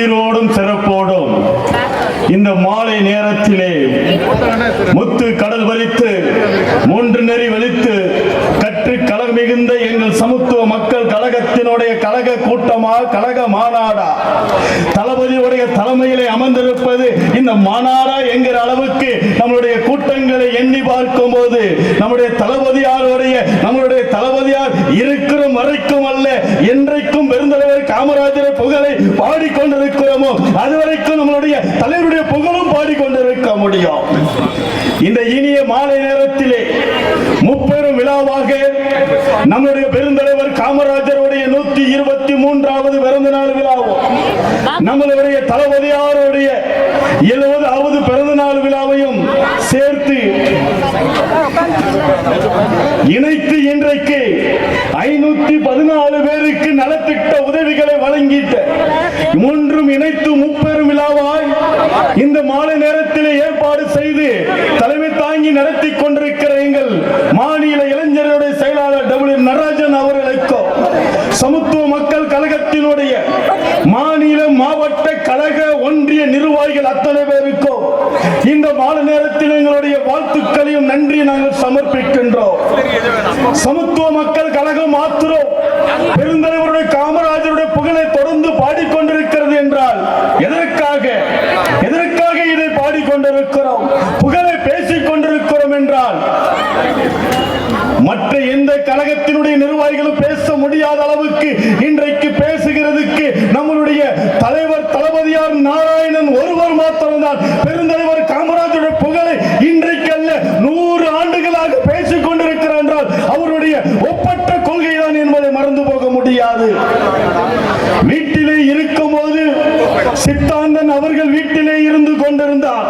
சீரோடும் சிறப்போடும் இந்த மாலை நேரத்திலே முத்து கடல் வலித்து மூன்று நெறி வலித்து கற்று கலர் மிகுந்த எங்கள் சமத்துவ மக்கள் கழகத்தினுடைய கழக கூட்டமா கழக மாநாடா? தளபதியுடைய தலைமையிலே அமர்ந்திருப்பது இந்த மாநாடா என்கிற அளவுக்கு நம்மளுடைய கூட்டங்களை எண்ணி பார்க்கும் போது நம்முடைய தளபதியாருடைய நம்மளுடைய தளபதியார் இருக்கிற வரைக்கும் அல்ல என்றைக்கும் காமராஜரை புகழை பாடிக்கொண்டிருக்கிறோமோ அதுவரைக்கும் நம்மளுடைய தலைவருடைய புகழும் பாடிக்கொண்டிருக்க முடியும். இந்த இனிய மாலை நேரத்திலே முப்பெரும் விழாவாக நம்முடைய பெருந்தலைவர் காமராஜருடைய நூத்தி இருபத்தி மூன்றாவது பிறந்த நாள் விழாவும் நம்மளுடைய தளபதியாருடைய எழுபதாவது பிறந்த நாள் விழாவையும் சேர்த்து இணைத்து இன்றைக்கு ஐநூத்தி பதினாலு பேருக்கு நலத்திட்ட உதவிகளை வழங்கிட்ட மூன்றும் இணைத்து முப்பெரும் விழாவாய் இந்த மாலை நேரத்திலே ஏற்பாடு செய்து தலைமை தாங்கி நடத்தி கொண்டிருக்கிற எங்கள் மாநில இளைஞர்களுடைய செயலாளர் டபிள்யூ நடராஜன் அவர்களுக்கும் சமத்துவ மக்கள் கழகத்தினுடைய மாநில மாவட்ட கழக ஒன்றிய நிர்வாகிகள் அத்தனை பேருக்கும் இந்த மாலை நேரத்தில் எங்களுடைய வாழ்த்துக்களையும் நன்றி நாங்கள் சமர்ப்பிக்கின்றோம். சமத்துவ மக்கள் கழகம் மாத்திரம் பெருந்தலைவருடைய காமராஜருடைய புகழை தொடர்ந்து பாடிக்கொண்டிருக்கிறது என்றால் எதற்காக எதற்காக இதை பாடிக்கொண்டிருக்கிறோம் புகழை பேசிக் கொண்டிருக்கிறோம் என்றால் மற்ற எந்த கழகத்தினுடைய நிர்வாகிகளும் பேச முடியாத அளவுக்கு இன்றைக்கு பேசுகிறதுக்கு நம்மளுடைய தலைவர் தளபதியார் நாராயணன் ஒருவர் மாத்திரம்தான். பெருந்தலைவர் காமராஜருடைய புகழை இன்றைக்கு அல்ல நூறு ஆண்டுகளாக பேசிக் கொண்டிருக்கிறார் என்றால் அவருடைய ஒப்பற்ற கொள்கைதான் என்பதை மறந்து போக முடியாது. வீட்டிலே இருக்கும் போது சித்தாந்தன் அவர்கள் வீட்டிலே இருந்து கொண்டிருந்தார்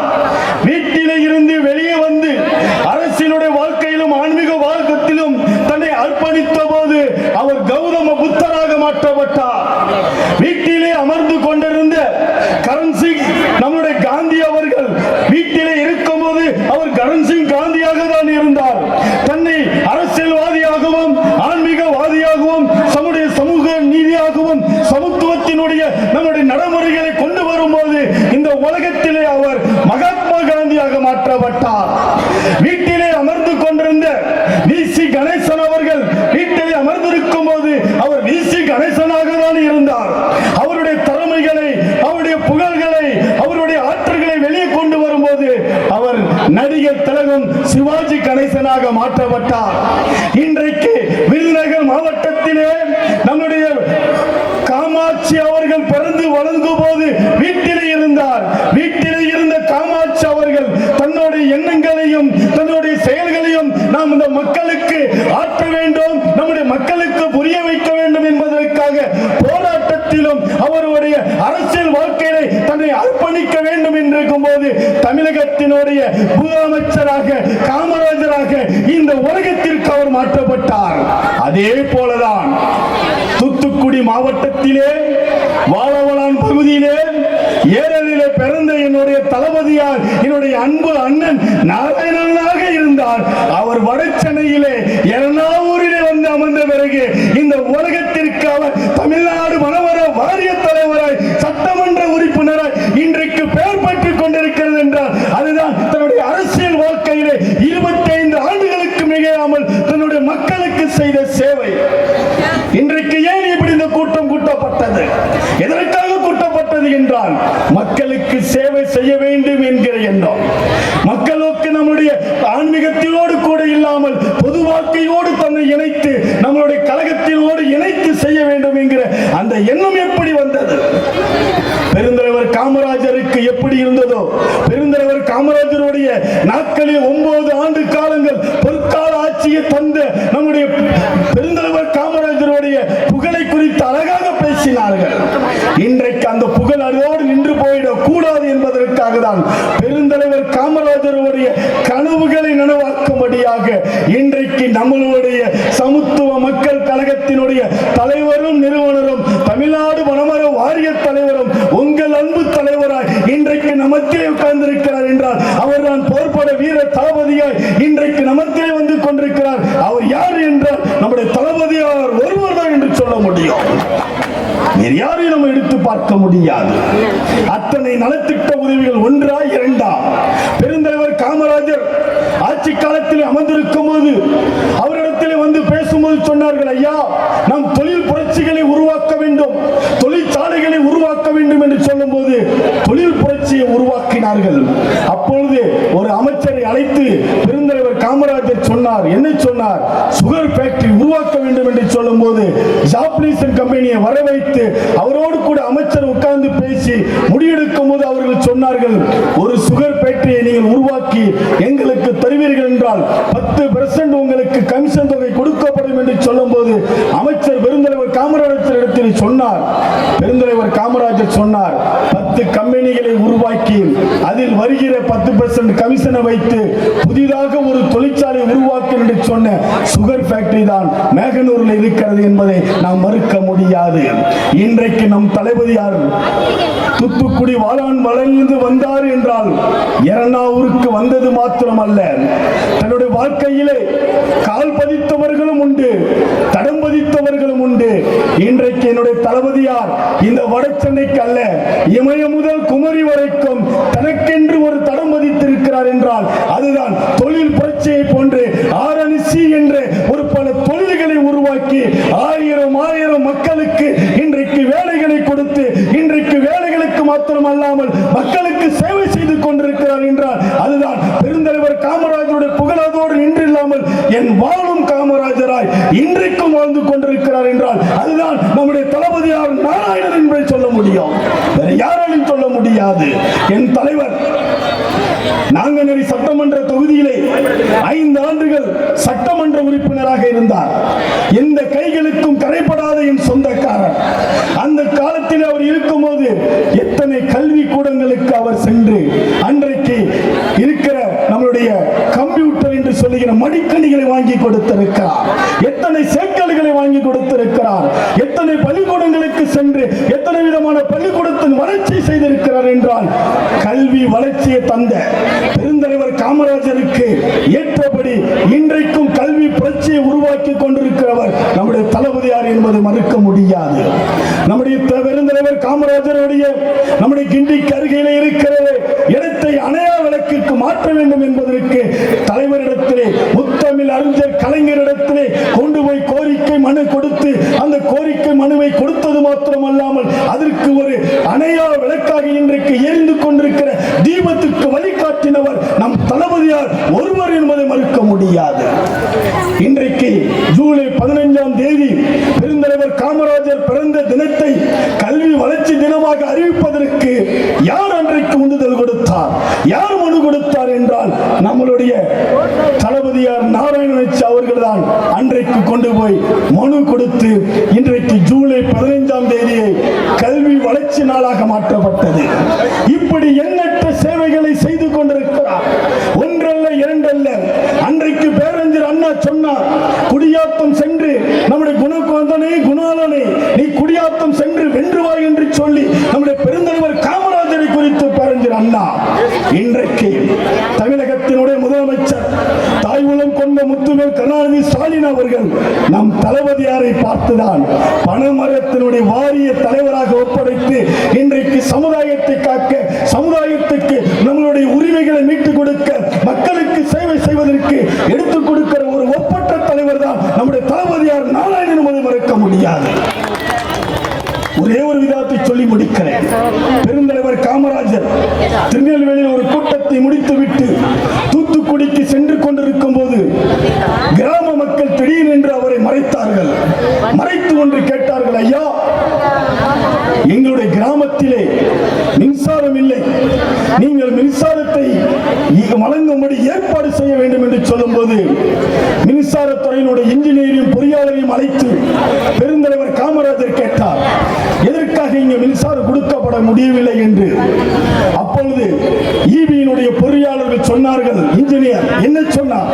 வீட்டிலே இருந்து வெளியே வந்து அரசியலுடைய வாழ்க்கையிலும் ஆன்மீக வாழ்க்கத்திலும் தன்னை அர்ப்பணித்த போது அவர் கௌதம புத்தராக மாற்றப்பட்டார் வீட்டிலே அமர்ந்து கொண்டிருந்த கரண் சிங் நம்முடைய காந்தி அவர்கள் வீட்டிலே இருக்கும் போது அவர் கரண் சிங் காந்தியாக தான் இருந்தார் தன்னை அரசியல்வாதியாகவும் ஆன்மீகவாதியாகவும் சமுடைய சமூக நீதியாகவும் சமத்துவத்தினுடைய நம்முடைய நடைமுறைகளை கொண்டு வரும்போது இந்த உலகத்திலே அவர் மகாத்மா காந்தியாக மாற்றப்பட்டார் வீட்டிலே அமர்ந்து கொண்டிருந்த வி.சி. கணேசன் அவர்கள் வீட்டிலே அமர்ந்திருக்கும் போது அவர் வி.சி. கணேசனாக தான் இருந்தார் அவருடைய திறமைகளை அவருடைய புகழ்களை அவருடைய ஆற்றல்களை வெளியே கொண்டு வரும்போது அவர் நடிகர் திலகம் சிவாஜி கணேசனாக மாற்றப்பட்டார் இன்று விருதுநகர் மாவட்டத்திலே நம்முடைய காமாட்சி அவர்கள் பிறந்து வளர்ந்த போது வீட்டிலே இருந்தார் வீட்டிலே இருந்த காமாட்சி அவர்கள் தன்னுடைய எண்ணங்களையும் தன்னுடைய செயல்களையும் நாம் இந்த மக்களுக்கு ஆற்ற வேண்டும் நம்முடைய மக்களுக்கு புரிய வைக்க வேண்டும் என்பதற்காக போராட்டத்திலும் அவருடைய அரசியல் வாழ்க்கையை அர்ப்பணிக்க வேண்டும் என்றிருக்கும் போது தமிழகத்தினுடைய முதலமைச்சராக காமராஜராக இந்த உலகத்திற்கு அவர் மாற்றப்பட்டார். அதே போலதான் தூத்துக்குடி மாவட்டத்திலே வாழவளான் பகுதியிலே ஏரலிலே பிறந்த என்னுடைய தளபதியார் என்னுடைய அன்பு அண்ணன் நாராயணனாக இருந்தார். அவர் வடச்சென்னையிலே எறணாவூரிலே வந்து அமர்ந்த பிறகு இந்த உலகத்திற்கு அவர் தமிழ்நாடு மனவர வாரிய தலைவராய் சட்டமன்ற உறுப்பினராய் இன்றைக்கு பெயர் பெற்றுக் கொண்டிருக்கிறது என்றால் அதுதான் தன்னுடைய அரசியல் வாழ்க்கையிலே இருபத்தி ஐந்து ஆண்டுகளுக்கு மிகையாமல் தன்னுடைய மக்களுக்கு செய்த சேவை இன்றைக்கு ஏன் இப்படி இந்த கூட்டம் கூட்டப்பட்டது எதற்காக கூட்டப்பட்டது என்றால் மக்களுக்கு சேவை செய்ய வேண்டும் என்கிற எண்ணம். மக்களுக்கு நம்முடைய ஆன்மீகத்திலோடு கூட இல்லாமல் பொது வாழ்க்கையோடு தன்னை இணைத்து நம்மளுடைய கழகத்திலோடு இணைத்து செய்ய வேண்டும் என்கிற அந்த எண்ணம் எப்படி வந்தது? பெருந்தலைவர் காமராஜருக்கு எப்படி இருந்ததோ பெருந்தலைவர் காமராஜருடைய நாட்களில் ஒன்பது ஆண்டு காலங்கள் பொற்கால ஆட்சியை தந்த நம்முடைய பெருந்தலைவர் காமராஜருடைய புகழை குறித்து அழகாக பேசினார்கள் இன்றைக்கு அந்த புகழ் அதோடு நின்று போயிடக் கூடாது செய்தான் பெருந்தலைவர் காமராஜருடைய கனவுகளை நனவாக்கும்படியாக இன்றைக்கு நம்மளுடைய சமத்துவ மக்கள் கழகத்தினுடைய தலைவரும் நிறுவனரும் தமிழ்நாடு வனமர வாரிய தலைவரும் உங்கள் அன்பு தலைவராய் இன்றைக்கு நமக்கே உட்கார்ந்திருக்கிறார் என்றால் அவர் தான் போர்பட வீர தளபதியாய் இன்றைக்கு நமக்கே வந்து கொண்டிருக்கிறார். அவர் யார் என்றால் நம்முடைய தளபதியார் ஒருவர் தான் என்று சொல்ல முடியும். யாரையும் நம்ம எடுத்து பார்க்க முடியாது. அத்தனை நலத்திட்ட உதவிகள் ஒன்றா இரண்டா? பெருந்தலைவர் காமராஜர் ஆட்சி காலத்தில் அமர்ந்திருக்கும் போது அவரிடத்தில் வந்து பேசும்போது சொன்னார்கள் ஐயா நாம் தொழில் புரட்சிகளை உருவாக்க வேண்டும் தொழிற்சாலைகளை உருவாக்க வேண்டும் என்று சொல்லும்போது தொழில் புரட்சியை உருவாக்கினார்கள். அப்பொழுது ஒரு அமைச்சரை அழைத்து பெருந்த காமராஜர் சொன்னார் என்ன சொன்னார் சுகர் ஃபேக்டரி உருவாக்க வேண்டும் என்று சொல்லும் போது ஜாப்பனீசன் கம்பெனியை வர வைத்து அவரோடு கூட அமைச்சர் உட்கார்ந்து பேசி முடிவெடுக்கும் போது அவர்கள் சொன்னார்கள் ஒரு சுகர் ஃபேக்டரியை நீங்கள் உருவாக்கி எங்களுக்கு தருவீர்கள் என்றால் பத்து பெர்சன்ட் உங்களுக்கு கமிஷன் தொகை கொடுக்கப்படும் என்று சொல்லும்போது அமைச்சர் பெருந்தலைவர் காமராஜர் இடத்தில் சொன்னார். பெருந்தலைவர் காமராஜர் சொன்னார் பத்து கம்பெனிகளை உருவாக்கி அதில் வருகிற பத்து பெர்சன்ட் கமிஷனை வைத்து புதிதாக ஒரு தொழிற்சாலை உருவாக்கும் என்று சொன்ன சுகர் ஃபேக்டரி தான் மேகனூரில் இருக்கிறது என்பதை நாம் மறுக்க முடியாது. இன்றைக்கு நம் தளபதியார் தூத்துக்குடி வாழான் வளர்ந்து வந்தார் என்றால் எரணாவூருக்கு வந்தது மாத்திரமல்ல. தன்னுடைய வாழ்க்கையிலே கால் பதித்தவர்களும் உண்டு. தடம் உண்டு. இன்றைக்கு என்னுடைய தளபதியார் இந்த வடச்சென்னைக்கு அல்ல இமய முதல் குமரி வரைக்கும் தனக்கென்று ஒரு தடம் மதித்திருக்கிறார் என்றால் அதுதான் தொழில் புரட்சியை போன்று ஆரணிசி என்று ஒரு பல தொழில்களை உருவாக்கி ஆயிரம் ஆயிரம் மக்களுக்கு இன்றைக்கு வேலை மாத்திரமல்லாமல் மக்களுக்கு சேவை செய்து கொண்டிருக்கிறார் என்றால் அதுதான் பெருந்தலைவர் காமராஜருடைய புகழதோடு நின்றில்லாமல் என் வாழும் காமராஜராய் இன்றைக்கும் வாழ்ந்து கொண்டிருக்கிறார் என்றால் அதுதான் நம்முடைய தளபதியார் நாராயணன் என்பதை சொல்ல முடியும். வேற யாராலும் சொல்ல முடியாது. என் தலைவர் நாங்கநேரி சட்டமன்ற தொகுதியிலே ஐந்து ஆண்டுகள் சட்டமன்ற உறுப்பினராக இருந்தார். எந்த கைகளுக்கும் கரைப்படாத சொந்தக்காரர். அந்த காலத்தில் அவர் இருக்கும்போது எத்தனை கல்வி கூடங்களுக்கு அவர் சென்று நம்முடைய கம்ப்யூட்டர் என்று சொல்லுகிற மடிக்கணிகளை வாங்கி கொடுத்திருக்கிறார். எத்தனை சேக்கல்களை வாங்கி கொடுத்திருக்கிறார். எத்தனை பள்ளிக்கூடங்களுக்கு சென்று எத்தனை விதமான பள்ளிக்கூடத்தின் வளர்ச்சி செய்திருக்கிறார் என்றால் கல்வி வளர்ச்சியை தந்த பெருந்தலைவர் காமராஜருக்கு ஏற்றபடி இன்றைக்கும் கல்வி புரட்சியை உருவாக்கி கொண்டிருக்கிறவர் நம்முடைய தளபதியார் என்பதை மறுக்க முடியாது. நம்முடைய பெருந்தலைவர் காமராஜருடைய நம்முடைய கிண்டிக்கு அருகிலே இருக்கிற இடத்தை அணையா விளக்கிற்கு மாற்ற வேண்டும் என்பதற்கு தலைவரிடத்திலே முத்தமிழ் அறிஞர் கலைஞரிடத்திலே கொண்டு போய் கோரிக்கை மனு கொடுத்து அந்த கோரிக்கை மனுவை கொடுத்தது மாத்திரமல்லாமல் அதற்கு ஒரு அணையா விளக்காக இன்றைக்கு எரிந்து கொண்டிருக்கிற தீபத்துக்கு வழிகாட்டினவர் நம் தளபதியார் ஒருவர் என்பதை மறுக்க முடியாது. இன்றைக்கு ஜூலை பதினைஞ்சாம் தேதி பெருந்தலைவர் காமராஜர் பிறந்த தினத்தை கல்வி வளர்ச்சி தினமாக அறிவிப்பதற்கு யார் அன்றைக்கு உந்துதல் கொடுத்தார்? யார் கொடுத்தார் என்றால் நம்மளுடைய தளபதியார் நாராயணச்சு அவர்கள் தான் அன்றைக்கு கொண்டு போய் மனு கொடுத்து இன்றைக்கு ஜூலை பதினைந்தாம் தேதியை கல்வி வளர்ச்சி நாளாக மாற்றப்பட்டது. இப்படி எண்ணற்ற சேவைகளை செய்து கொண்டிருக்கிறார். ஒன்றல்ல இரண்டல்ல. அன்றைக்கு பேரஞ்சர் அண்ணா சொன்னார் குடியாத்தம் சென்று நம்முடைய குணகோந்தனே குணாலனே நீ குடியாத்தம் சென்று வென்றுவாய் என்று சொல்லி நம்முடைய பெருந்தலைவர் காமராஜரை அண்ணா இன்றைக்கு தமிழகத்தினுடைய முதலமைச்சர் தாய் கொண்ட முத்துவேல் கருணாநிதி ஸ்டாலின் அவர்கள் நம் தளபதியாரை பார்த்துதான் பணமரத்தினுடைய வாரிய தலைவராக ஒப்படைத்து இன்றைக்கு சமுதாயத்தை காக்க சமுதாயத்துக்கு நம்மளுடைய உரிமைகளை மீட்டுக் கொடுக்க மக்களுக்கு சேவை செய்வதற்கு எடுத்துக் கொடுக்கிற ஒரு ஒப்பற்ற தலைவர் தான் நம்முடைய தளபதியார் நாராயணன் மறுக்க முடியாது. ஒரே ஒரு விதத்தை சொல்லி முடிக்கிறேன். பெருந்தலைவர் காமராஜர் திருநெல்வேலியில் ஒரு கூட்டத்தை முடித்துவிட்டு தூத்துக்குடிக்கு சென்று கொண்டிருக்கும் போது கிராம மக்கள் திடீரென்று அவரை மறைத்தார்கள் மறைத்து கொண்டு கேட்டார்கள் ஐயா எங்களுடைய கிராமத்திலே மின்சாரம் இல்லை நீங்கள் மின்சாரத்தை இ- வழங்கும்படி ஏற்பாடு செய்ய வேண்டும் என்று சொல்லும்போது மின்சாரத்துறையினுடைய இன்ஜினியரையும் பொறியாளரையும் அழைத்து பெருந்தலைவர் காமராஜர் கேட்டார் எதற்காக இங்கே கொடுக்கப்பட முடியவில்லை என்று. அப்பொழுது ஈபியினுடைய பொறியாளர்கள் சொன்னார்கள் இன்ஜினியர் என்ன சொன்னார்?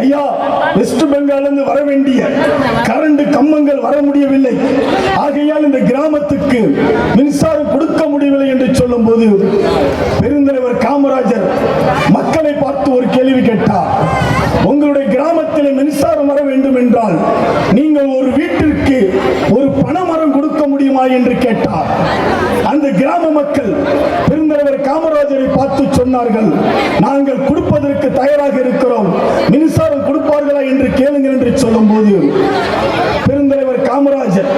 ஐயா வெஸ்ட் பெங்காலிருந்து வர வேண்டிய கரண்ட் கம்பங்கள் வர முடியவில்லை. ஆகையால் இந்த கிராமத்துக்கு மின்சாரம் கொடுக்க முடியவில்லை என்று சொல்லும் போது பெருந்தலைவர் காமராஜர் மக்களை பார்த்து ஒரு கேள்வி கேட்டார். உங்களுடைய கிராமத்தில் மின்சாரம் வர வேண்டும் என்றால் நீங்கள் ஒரு வீட்டிற்கு ஒரு பனைமரம் கொடுக்க முடியுமா என்று கேட்டார். அந்த கிராம மக்கள் பெருந்தலைவர் காமராஜரை பார்த்து சொன்னார்கள் நாங்கள் கொடுப்பதற்கு தயாராக இருக்கிறோம். மின்சாரம் கொடுப்பார்களா என்று கேளுங்கள் என்று சொல்லும் போது பெருந்தலைவர் காமராஜர்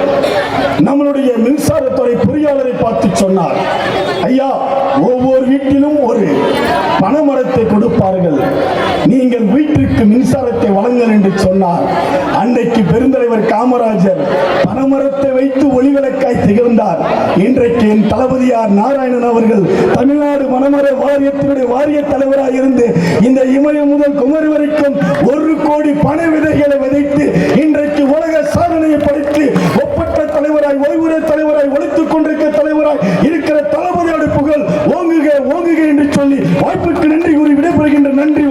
நம்மளுடைய மின்சாரத்துறை பொறியாளரை பார்த்து சொன்னார். ஐயா ஒவ்வொரு வீட்டிலும் ஒரு பனைமரத்தை கொடுப்பார்கள். நீங்கள் வீட்டிற்கு மின்சாரத்தை வழங்கல் என்று சொன்னார். அன்றைக்கு பெருந்தலைவர் காமராஜர் பனைமரத்தை வைத்து ஒளிவிளக்காய் திகழ்ந்தார். இன்றைக்கு என் தளபதியார் நாராயணன் அவர்கள் தமிழ்நாடு மனமர வாரியத்தினுடைய வாரிய தலைவராக இருந்து இந்த இமயம் முதல் குமரி வரைக்கும் ஒரு கோடி பனை விதைகளை விதைத்து இன்றைக்கு வாழ்த்துக என்று சொல்லி வாய்ப்புக்கு நன்றி கூறி விடைபெறுகின்ற நன்றி